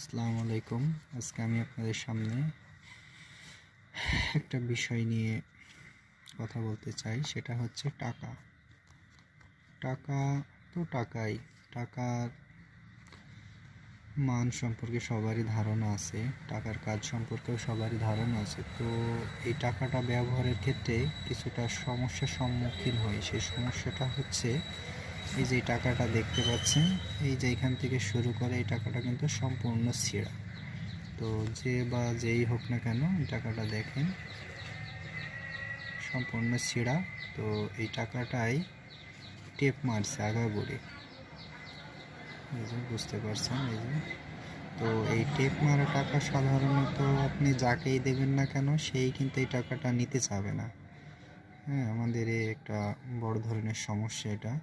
আসসালামু আলাইকুম। আজকে আমি আপনাদের সামনে একটা বিষয় নিয়ে কথা বলতে চাই, সেটা হচ্ছে টাকা। টাকা তো টাকাই, টাকার মান সম্পর্কে সবারই ধারণা আছে, টাকার কাজ সম্পর্কেও সবারই ধারণা আছে। তো এই টাকাটা ব্যবহারের ক্ষেত্রে কিছুটা সমস্যার সম্মুখীন হই সেই সমস্যাটা হচ্ছে এই যে টাকাটা দেখতে পাচ্ছেন, এই যে এখান থেকে শুরু করে এই টাকাটা কিন্তু সম্পূর্ণ ছিঁড়া। তো যে বা যেই হোক না কেন, এই টাকাটা দেখেন, সম্পূর্ণ ছিঁড়া। তো এই টাকাটাই টেপ মারছে আগাগোড়ে। এই যে বুঝতে পারছেন, এই যে। তো এই টেপ মারা টাকা সাধারণত আপনি যাকেই দেবেন না কেন, সেই কিন্তু এই টাকাটা নিতে চাবে না। হ্যাঁ আমাদের একটা বড় ধরনের সমস্যা এটা।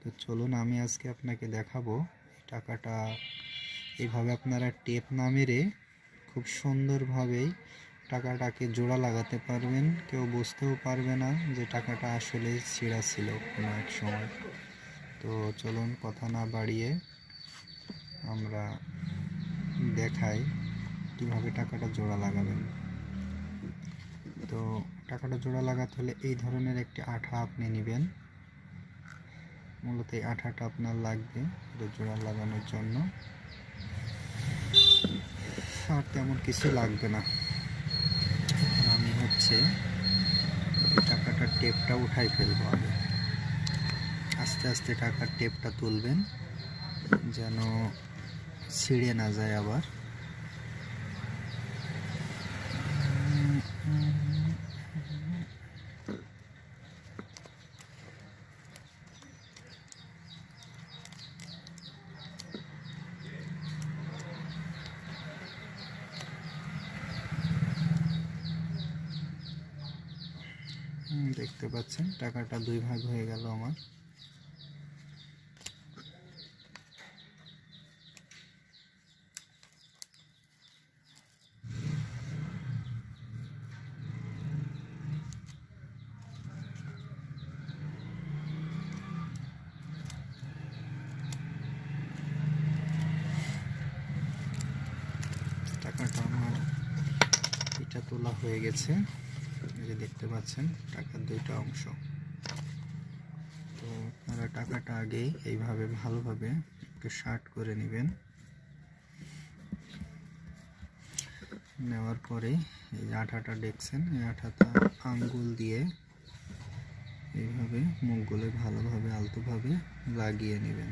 তো চলুন আমি আজকে আপনাকে দেখাবো। টাকাটা এইভাবে আপনারা টেপ না মেরে খুব সুন্দরভাবেই টাকাটাকে জোড়া লাগাতে পারবেন। কেউ বুঝতেও পারবে না যে টাকাটা আসলে ছিঁড়া ছিল কোনো এক সময়। তো চলুন কথা না বাড়িয়ে আমরা দেখাই কীভাবে টাকাটা জোড়া লাগাবেন। তো টাকাটা জোড়া লাগাতে হলে এই ধরনের একটি আঠা আপনি নেবেন। মূলত এই আঠাটা আপনার লাগবে এটা জোড়া লাগানোর জন্য। আর তেমন কিছু লাগবে না। আমি হচ্ছে টাকাটা টেপটা উঠাই ফেলব আগে। আস্তে আস্তে টাকার টেপটা তুলবেন, যেন ছিঁড়ে না যায় আবার। দেখতে পাচ্ছেন টাকাটা দুই ভাগ হয়ে গেল আমার। টাকাটা আমার এটা তোলা হয়ে গেছে। যে দেখতে পাচ্ছেন, টাকার দুইটা অংশ। তো আপনারা টাকাটা আগে এইভাবে ভালোভাবে শার্ট করে নেবেন। নেওয়ার পরে এই আঠাটা দেখছেন, এই আঠাটা আঙ্গুল দিয়ে এইভাবে মুখগুলো ভালোভাবে, আলতোভাবে লাগিয়ে নেবেন।